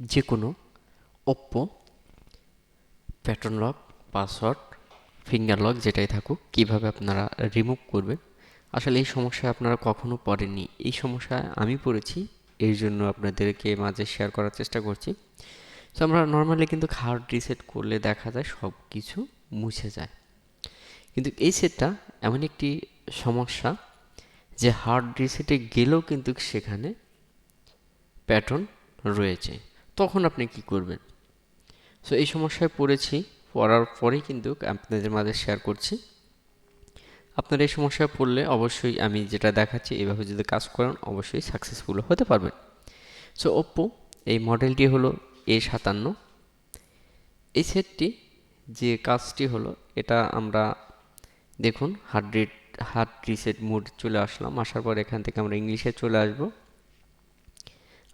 যে কোনো Oppo pattern lock password finger lock যেটাই থাকুক, কীভাবে আপনারা রিমুভ করবেন। আসলে এই সমস্যায় আপনারা কখনো পড়েননি। এই সমস্যায় আমি পড়েছি, এর জন্য আপনাদেরকে মাঝে শেয়ার করার চেষ্টা করছি। তো আমরা নর্মালি কিন্তু হার্ড রিসেট করলে দেখা যায় সব কিছু মুছে যায়। কিন্তু এই সেটটা এমন একটি সমস্যা যে হার্ড রিসেটে গেলেও কিন্তু সেখানে প্যাটার্ন রয়েছে। তখন আপনি কি করবেন? সো এই সমস্যায় পড়েছি, পড়ার পরেই কিন্তু আপনাদের মাঝে শেয়ার করছি। আপনার এই সমস্যায় পড়লে অবশ্যই আমি যেটা দেখাচ্ছি, এভাবে যদি কাজ করেন, অবশ্যই সাকসেসফুল হতে পারবেন। সো ওপ্পো এই মডেলটি হলো এ সাতান্ন। এই সেটটি যে কাজটি হলো, এটা আমরা দেখুন hard rate hard reset mode চলে আসলাম। আসার পর এখান থেকে আমরা ইংলিশে চলে আসব।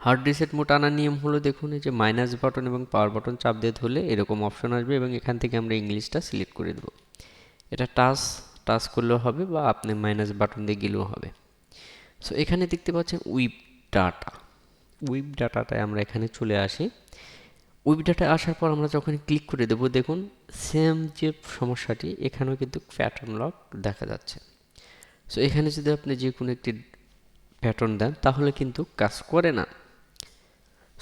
হার্ড রিসেট মোড আনার নিয়ম হলো দেখুন, এই যে মাইনাস বাটন এবং পাওয়ার বাটন চাপ দিয়ে ধরলে এরকম অপশন আসবে এবং এখান থেকে আমরা ইংলিশটা সিলেক্ট করে দেবো। এটা টাচ টাচ করলেও হবে বা আপনি মাইনাস বাটন দিয়ে গেলেও হবে। সো এখানে দেখতে পাচ্ছেন উইপ ডাটা উইপ ডাটাটায় আমরা এখানে চলে আসি। উইপ ডাটা আসার পর আমরা যখন ক্লিক করে দেবো, দেখুন সেম যে সমস্যাটি, এখানেও কিন্তু প্যাটার্ন লক দেখা যাচ্ছে। সো এখানে যদি আপনি যে কোনো একটি প্যাটার্ন দেন, তাহলে কিন্তু কাজ করে না।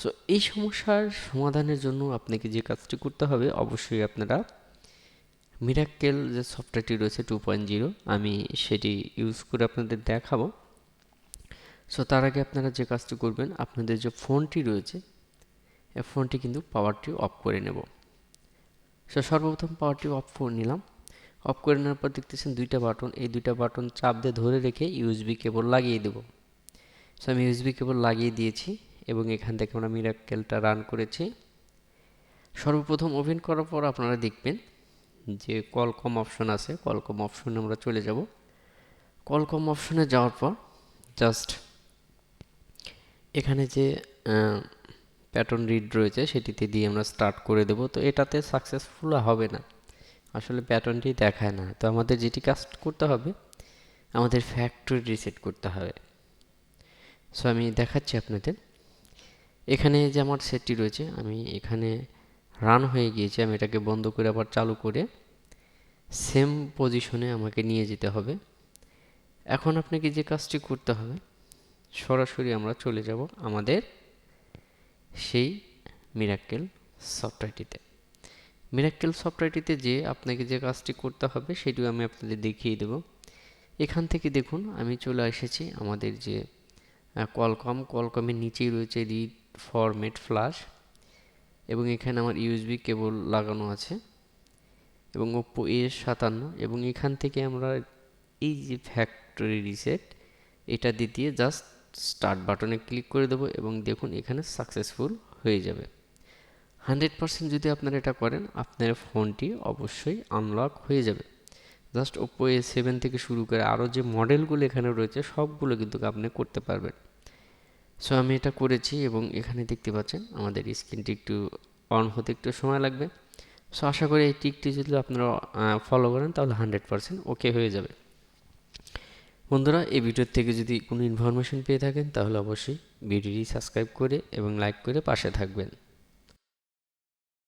সো এই সমস্যার সমাধানের জন্য আপনাকে যে কাজটি করতে হবে, অবশ্যই আপনারা মিরাক্কেল যে সফটওয়্যারটি রয়েছে টু পয়েন্ট জিরো আমি সেটি ইউজ করে আপনাদের দেখাবো। সো তার আগে আপনারা যে কাজটি করবেন, আপনাদের যে ফোনটি রয়েছে, এই ফোনটি কিন্তু পাওয়ারটি অফ করে নেব। সো সর্বপ্রথম পাওয়ারটি অফ করে নিলাম। অফ করে নেওয়ার পর দেখতেছেন দুইটা বাটন এই দুইটা বাটন চাপ দিয়ে ধরে রেখে ইউএসবি কেবল লাগিয়ে দেব। সো আমি ইউএসবি কেবল লাগিয়ে দিয়েছি। এবং এখান থেকে আমরা মিরাক্কেলটা রান করেছি। সর্বপ্রথম ওপেন করার পর আপনারা দেখবেন যে কলকম অপশন আছে। কলকম অপশনে আমরা চলে যাব। কলকম অপশনে যাওয়ার পর জাস্ট এখানে যে প্যাটার্ন রিড রয়েছে সেটিতে দিয়ে আমরা স্টার্ট করে দেব। তো এটাতে সাকসেসফুল হবে না। আসলে প্যাটার্নটি দেখায় না। তো আমাদের যেটি কাজ করতে হবে, আমাদের ফ্যাক্টরি রিসেট করতে হবে। সো আমি দেখাচ্ছি আপনাদের। এখানে যে আমার সেটটি রয়েছে, আমি এখানে রান হয়ে গিয়েছে, আমি এটাকে বন্ধ করে আবার চালু করে সেম পজিশনে আমাকে নিয়ে যেতে হবে। এখন আপনাকে যে কাজটি করতে হবে, সরাসরি আমরা চলে যাব আমাদের সেই মিরাক্কেল সফটওয়্যারটিতে মিরাক্কেল সফটওয়্যারটিতে যে আপনাকে যে কাজটি করতে হবে, সেটিও আমি আপনাদের দেখিয়ে দেব। এখান থেকে দেখুন, আমি চলে এসেছি আমাদের যে কলকম কলকমের নিচেই রয়েছে রিড ফরমেট ফ্লাশ এবং এখানে আমার ইউএসবি কেবল লাগানো আছে এবং ওপ্পো এ সাতান্ন এবং এখান থেকে আমরা এই যে ফ্যাক্টরি রিসেট এটা দিয়ে জাস্ট স্টার্ট বাটনে ক্লিক করে দেবো এবং দেখুন এখানে সাকসেসফুল হয়ে যাবে। হান্ড্রেড পারসেন্ট যদি আপনারা এটা করেন, আপনার ফোনটি অবশ্যই আনলক হয়ে যাবে। জাস্ট ওপ্পো এ সেভেন থেকে শুরু করে আরও যে মডেলগুলো এখানে রয়েছে, সবগুলো কিন্তু আপনি করতে পারবেন। সো আমি এটা করেছি এবং এখানে দেখতে পাচ্ছেন আমাদের স্ক্রিনটি একটু অন হতে একটু সময় লাগবে। সো আশা করি এই টিকটি যদি আপনারা ফলো করেন তাহলে হান্ড্রেড পারসেন্ট ওকে হয়ে যাবে। বন্ধুরা, এই ভিডিওর থেকে যদি কোনো ইনফরমেশন পেয়ে থাকেন তাহলে অবশ্যই ভিডিওটি সাবস্ক্রাইব করে এবং লাইক করে পাশে থাকবেন।